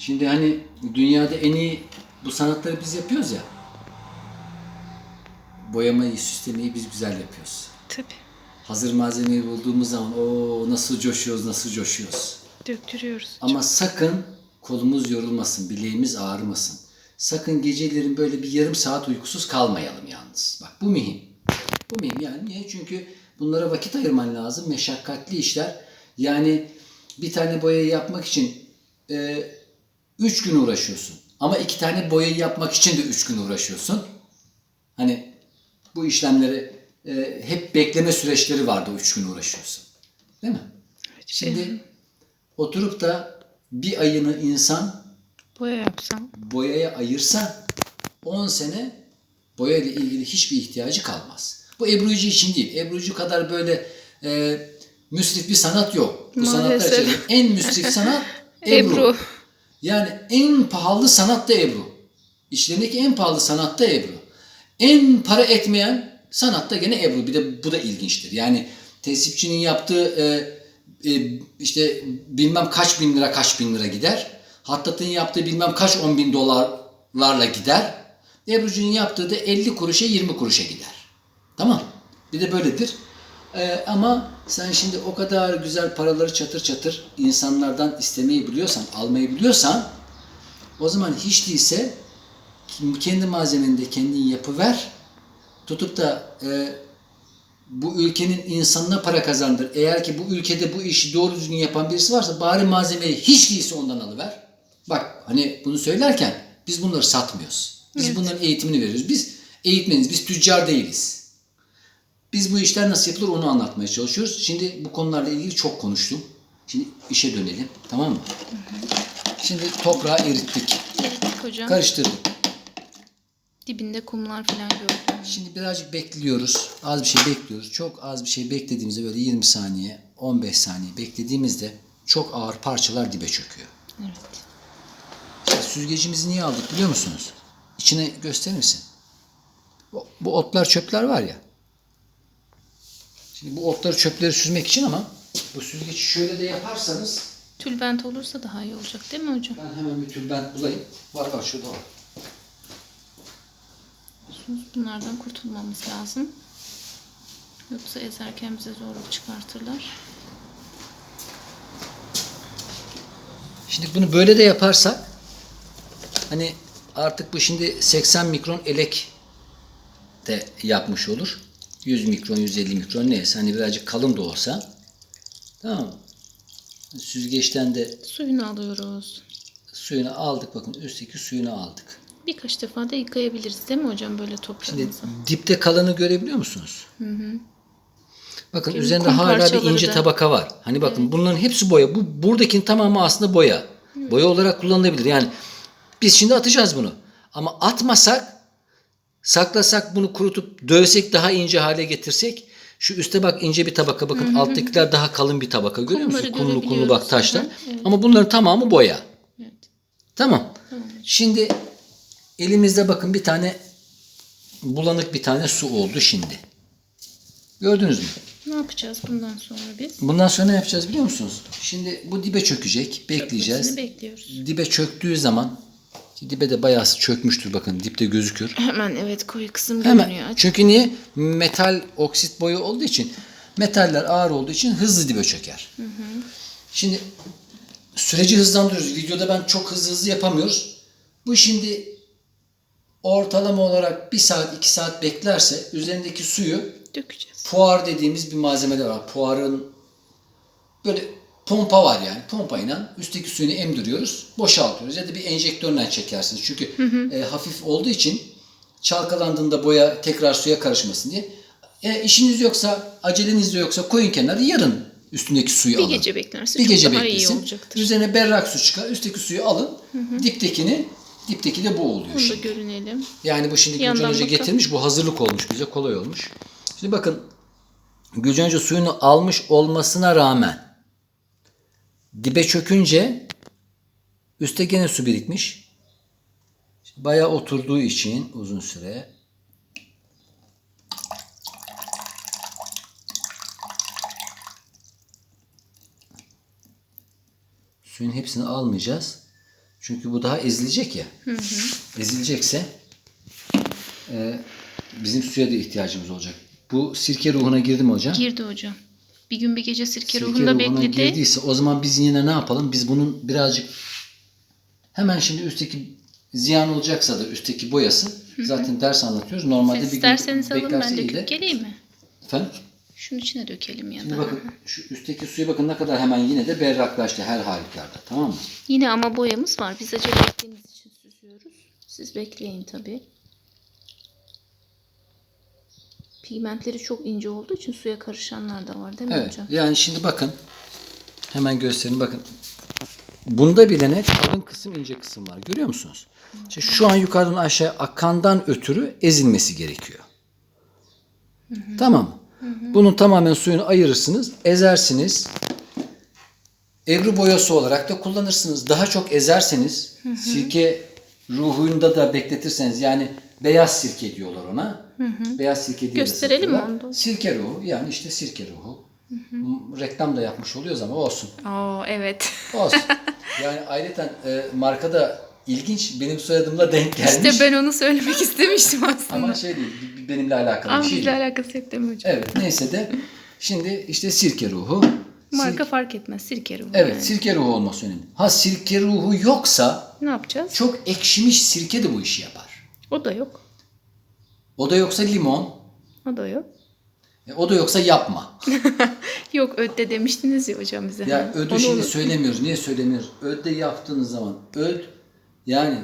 Şimdi hani dünyada en iyi bu sanatları biz yapıyoruz ya. Boyamayı, süslemeyi biz güzel yapıyoruz. Tabii. Hazır malzemeyi bulduğumuz zaman o nasıl coşuyoruz, nasıl coşuyoruz. Döktürüyoruz. Ama sakın kolumuz yorulmasın, bileğimiz ağrımasın. Sakın gecelerin böyle bir yarım saat uykusuz kalmayalım yalnız. Bak bu mühim. Bu mühim yani niye? Çünkü bunlara vakit ayırman lazım. Meşakkatli işler. Yani bir tane boyayı yapmak için e, üç gün uğraşıyorsun. Ama iki tane boyayı yapmak için de üç gün uğraşıyorsun. Hani bu işlemleri e, hep bekleme süreçleri vardı o üç gün uğraşıyorsun. Değil mi? Şimdi oturup da bir ayını insan Boya yapsam. boyaya ayırsa 10 sene boya ile ilgili hiçbir ihtiyacı kalmaz. Bu Ebru'cu için değil. Ebru'cu kadar böyle e, müsrif bir sanat yok. Bu sanatlar Maalesef. içerisinde en müsrif sanat Ebru. Ebru. Yani en pahalı sanat da Ebru. İşlerindeki en pahalı sanat da Ebru. En para etmeyen sanat da gene Ebru. Bir de bu da ilginçtir. Yani tesipçinin yaptığı e, e, işte bilmem kaç bin lira kaç bin lira gider. Hattat'ın yaptığı bilmem kaç on bin dolarlarla gider. Ebru'cunun yaptığı da 50 kuruşa 20 kuruşa gider. Tamam. Bir de böyledir. Ee, ama sen şimdi o kadar güzel paraları çatır çatır insanlardan istemeyi biliyorsan, almayı biliyorsan o zaman hiç değilse kendi malzemeni kendin yapıver. Tutup da e, bu ülkenin insanına para kazandır. Eğer ki bu ülkede bu işi doğru düzgün yapan birisi varsa bari malzemeyi hiç değilse ondan alıver. Bak hani bunu söylerken biz bunları satmıyoruz. Biz Evet. bunların eğitimini veriyoruz. Biz eğitmeniz, biz tüccar değiliz. Biz bu işler nasıl yapılır onu anlatmaya çalışıyoruz. Şimdi bu konularla ilgili çok konuştum. Şimdi işe dönelim. Tamam mı? Şimdi toprağı erittik. Erittik hocam. Karıştırdık. Dibinde kumlar falan gördüm. Şimdi birazcık bekliyoruz. Az bir şey bekliyoruz. Çok az bir şey beklediğimizde böyle 20 saniye, 15 saniye beklediğimizde çok ağır parçalar dibe çöküyor. Evet. İşte süzgecimizi niye aldık biliyor musunuz? İçine gösterir misin? Bu, bu otlar çöpler var ya. Şimdi bu otları çöpleri süzmek için ama bu süzgeci şöyle de yaparsanız Tülbent olursa daha iyi olacak değil mi hocam? ben hemen bir tülbent bulayım. Var var şurada var. Bunlardan kurtulmamız lazım. Yoksa ezerken bize zorluk çıkartırlar. Şimdi bunu böyle de yaparsak hani artık bu şimdi 80 mikron elek de yapmış olur. 100 mikron, 150 mikron neyse hani birazcık kalın da olsa tamam mı? Süzgeçten de Suyunu alıyoruz. suyunu aldık bakın üstteki suyunu aldık. Birkaç defa da yıkayabiliriz değil mi hocam böyle Şimdi toprağımızı? dipte kalanı görebiliyor musunuz? Bakın Kum üzerinde hala bir ince da. tabaka var. Hani bakın bunların hepsi boya. Bu buradakinin tamamı aslında boya. Boya olarak kullanılabilir. Yani biz şimdi atacağız bunu. Ama atmasak saklasak bunu kurutup dövsek daha ince hale getirsek şu üste bak ince bir tabaka bakın alttakiler daha kalın bir tabaka görüyor musun? Kumları Kumlu kumlu görebiliyoruz. bak taşlar. Evet. Ama bunların tamamı boya. Evet. Tamam. Şimdi elimizde bakın bir tane bulanık bir tane su oldu şimdi. Gördünüz mü? Ne yapacağız bundan sonra biz? Bundan sonra ne yapacağız biliyor musunuz? Şimdi bu dibe çökecek. Bekleyeceğiz. Çökmesini bekliyoruz. Dibe çöktüğü zaman dibe de bayağı çökmüş bakın dipte gözükür. Hemen evet koyu kısım görünüyor. Hemen. Çünkü niye? Metal oksit boyu olduğu için metaller ağır olduğu için hızlı dibe çöker. Şimdi süreci hızlandırıyoruz. Videoda ben çok hızlı hızlı yapamıyoruz. Bu şimdi ortalama olarak bir saat iki saat beklerse üzerindeki suyu Dökeceğiz. puar dediğimiz bir malzeme de var. Puarın böyle pompa var yani. Pompayla üstteki suyunu emdiriyoruz. Boşaltıyoruz. Ya da bir enjektörle çekersiniz. Çünkü e, hafif olduğu için çalkalandığında boya tekrar suya karışmasın diye. E, işiniz yoksa, aceleniz de yoksa koyun kenara yarın üstündeki suyu Bir alın. gece beklerse bir gece daha iyi beklesin. olacaktır. Üzerine berrak su çıkar. Üstteki suyu alın. Diptekini, dipteki de bu oluyor Bunu da şimdi. görünelim. Yani bu şimdi Gülcan Hoca getirmiş. Bu hazırlık olmuş bize. Kolay olmuş. Şimdi bakın Gülcan Hoca suyunu almış olmasına rağmen dibe çökünce üstte gene su birikmiş. Bayağı oturduğu için uzun süre suyun hepsini almayacağız. Çünkü bu daha ezilecek ya. Ezilecekse e, bizim suya da ihtiyacımız olacak. Bu sirke ruhuna girdi mi hocam? Girdi hocam. Bir gün bir gece sirke, Sirke ruhunda bekledi. girdiyse o zaman biz yine ne yapalım? Biz bunun birazcık hemen şimdi üstteki ziyan olacaksa da üstteki boyası zaten ders anlatıyoruz. Normalde Siz bir gün alın ben de. döküp geleyim mi? Efendim? Şunun içine dökelim ya Şimdi da. bakın şu üstteki suya bakın ne kadar hemen yine de berraklaştı her halükarda. Tamam mı? Yine ama boyamız var. Biz acele ettiğimiz için süzüyoruz. Siz bekleyin tabii. Pigmentleri çok ince olduğu için suya karışanlar da var değil mi Evet. hocam? Yani şimdi bakın. Hemen göstereyim bakın. Bunda bile ne? Kalın kısım ince kısım var. Görüyor musunuz? İşte şu an yukarıdan aşağı akandan ötürü ezilmesi gerekiyor. Tamam mı? Bunun tamamen suyunu ayırırsınız. Ezersiniz. Ebru boyası olarak da kullanırsınız. Daha çok ezerseniz sirke ruhunda da bekletirseniz yani beyaz sirke diyorlar ona. Beyaz sirke diye Gösterelim mi onu? Sirke ruhu yani işte sirke ruhu. M- Reklam da yapmış oluyoruz ama olsun. Oo evet. Olsun. yani ayrıca e, marka da ilginç. Benim soyadımla denk gelmiş. işte ben onu söylemek istemiştim aslında. Ama şey değil, benimle alakalı Ama bir şey değil. alakası yok değil mi hocam? Evet neyse de şimdi işte sirke ruhu. Marka Sir- fark etmez. Sirke ruhu. evet yani. sirke ruhu olması önemli. Ha sirke ruhu yoksa Ne yapacağız? çok ekşimiş sirke de bu işi yapar. O da yok. O da yoksa limon. O da yok. E, o da yoksa yapma. Yok ödde demiştiniz ya hocam bize. Ya ödü onu şimdi unut- söylemiyoruz. Niye söylemiyoruz? Ödde yaptığınız zaman öd yani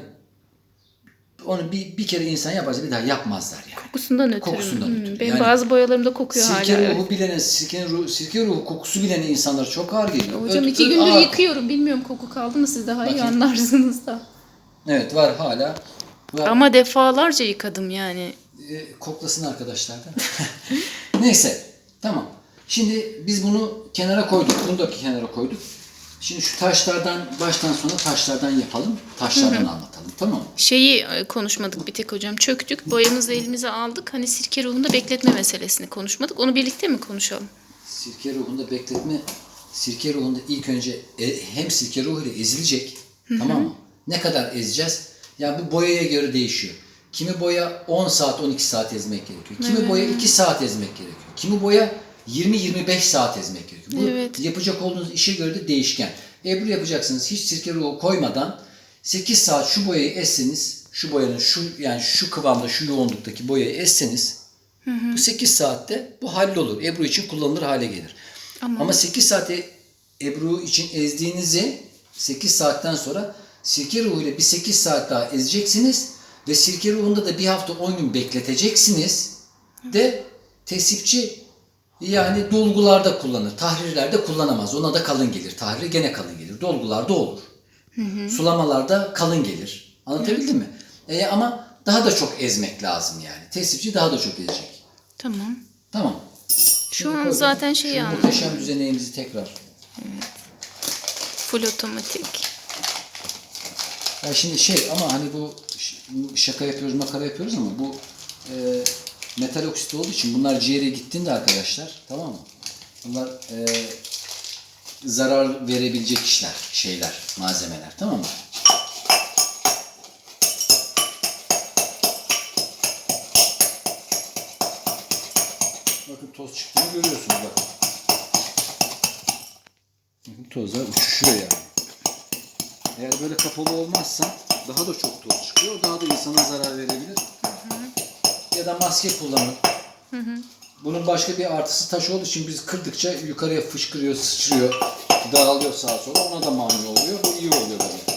onu bir, bir kere insan yaparsa bir daha yapmazlar yani. Kokusundan ötürü. Kokusundan Hmm, ötürü. Benim Yani bazı boyalarımda kokuyor Sirke hala. ruhu evet. bilene, sirke ruhu, sirke ruhu kokusu bilene insanlara çok ağır geliyor. Hocam Öd- iki öd- gündür ağır. yıkıyorum. Bilmiyorum koku kaldı mı siz daha iyi Bakayım. anlarsınız da. Evet var hala. Var. Ama defalarca yıkadım yani. E, koklasın arkadaşlar da. Neyse tamam. Şimdi biz bunu kenara koyduk. Bunu da kenara koyduk. Şimdi şu taşlardan baştan sona taşlardan yapalım. Taşlardan anlatalım tamam mı? Şeyi e, konuşmadık bir tek hocam. Çöktük. Boyamızı elimize aldık. Hani sirke ruhunda bekletme meselesini konuşmadık. Onu birlikte mi konuşalım? Sirke ruhunda bekletme, sirke ruhunda ilk önce e, hem sirke ruhuyla ezilecek. Tamam mı? Ne kadar ezeceğiz? Yani bu boyaya göre değişiyor. Kimi boya 10 saat 12 saat ezmek gerekiyor. Kimi boya 2 saat ezmek gerekiyor. Kimi boya 20-25 saat ezmek gerekiyor. Bu Evet. yapacak olduğunuz işe göre de değişken. Ebru yapacaksınız hiç sirke ruhu koymadan 8 saat şu boyayı esseniz şu boyanın şu yani şu kıvamda şu yoğunluktaki boyayı esseniz bu 8 saatte bu hallolur. Ebru için kullanılır hale gelir. Ama- Ama 8 saate Ebru için ezdiğinizi 8 saatten sonra sirke ruhuyla bir 8 saat daha ezeceksiniz ve sirke ruhunda da bir hafta 10 gün bekleteceksiniz de tesipçi yani dolgularda kullanır. Tahrirlerde kullanamaz. Ona da kalın gelir. Tahrir gene kalın gelir. Dolgularda olur. Sulamalarda kalın gelir. Anlatabildim mi? E, ama daha da çok ezmek lazım yani. Tesipçi daha da çok ezecek. Tamam. Tamam. Şu Şimdi an koydum. zaten şeyi anladım. muhteşem düzeneğimizi tekrar. Full otomatik. Ya şimdi şey ama hani bu şaka yapıyoruz, makara yapıyoruz ama bu e, metal oksit olduğu için bunlar ciğere gittiğinde arkadaşlar tamam mı? Bunlar e, zarar verebilecek işler, şeyler, malzemeler tamam mı? Bakın toz çıktığını görüyorsunuz. Bakın tozlar uçuşuyor yani. Eğer böyle kapalı olmazsa daha da çok toz çıkıyor. Daha da insana zarar verebilir. Ya da maske kullanın. Bunun başka bir artısı taş olduğu için biz kırdıkça yukarıya fışkırıyor, sıçrıyor, dağılıyor sağa sola. Ona da mani oluyor. Bu iyi oluyor böyle.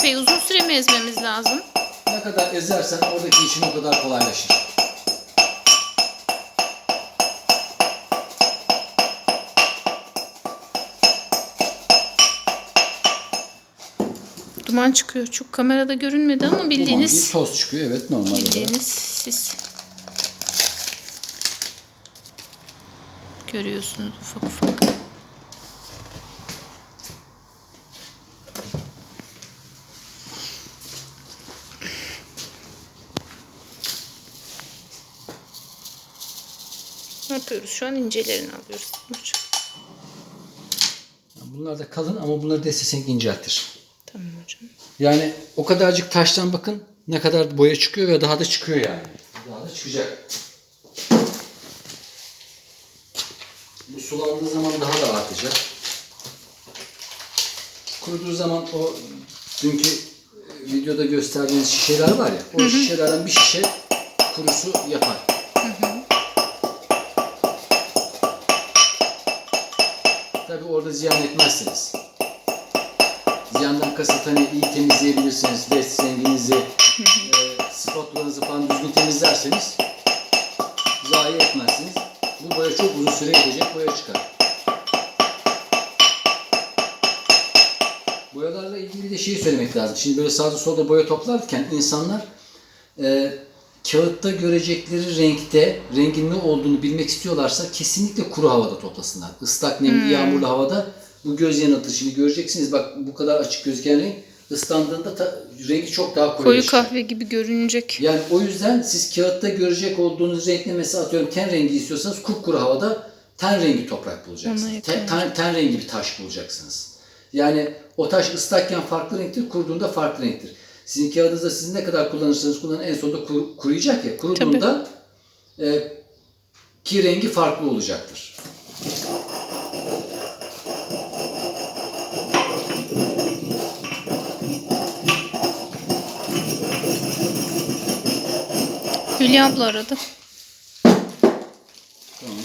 Epey uzun süre mi ezmemiz lazım? Ne kadar ezersen oradaki işin o kadar kolaylaşır. Duman çıkıyor. Çok kamerada görünmedi ama Duman bildiğiniz değil, toz çıkıyor evet normal olarak. bildiğiniz sis. Görüyorsunuz ufak ufak. Ne yapıyoruz? Şu an incelerini alıyoruz. Bunlar da kalın ama bunları da istesek inceltir. Tamam hocam. Yani o kadarcık taştan bakın ne kadar boya çıkıyor ve daha da çıkıyor yani. Daha da çıkacak. Bu sulandığı zaman daha da artacak. Kuruduğu zaman o dünkü e, videoda gösterdiğiniz şişeler var ya, o şişelerden bir şişe kurusu yapar. Orada ziyan etmezsiniz. Ziyandan kasıt hani iyi temizleyebilirsiniz. Vest renginizi, e, spatulanızı falan düzgün temizlerseniz zayi etmezsiniz. Bu boya çok uzun süre gidecek, boya çıkar. Boyalarla ilgili de şeyi söylemek lazım. Şimdi böyle sağda solda boya toplarken insanlar e, kağıtta görecekleri renkte rengin ne olduğunu bilmek istiyorlarsa kesinlikle kuru havada toplasınlar. Islak nemli yağmurlu havada bu göz yanıltır. Şimdi göreceksiniz bak bu kadar açık gözüken renk ıslandığında ta- rengi çok daha koyu. Koyu kahve gibi görünecek. Yani o yüzden siz kağıtta görecek olduğunuz renkle mesela atıyorum ten rengi istiyorsanız kupkuru havada ten rengi toprak bulacaksınız. Ten, ten, ten rengi bir taş bulacaksınız. Yani o taş ıslakken farklı renktir, kuruduğunda farklı renktir. Sizin kağıdınızda siz ne kadar kullanırsanız kullanın en sonunda kuru- kuruyacak ya. Kuruduğunda e, ki rengi farklı olacaktır. Hülya abla aradı. Tamam.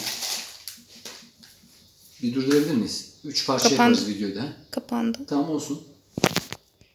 Bir durdurabilir miyiz? Üç parça Kapandı. yaparız videoda. Kapandı. Tamam olsun.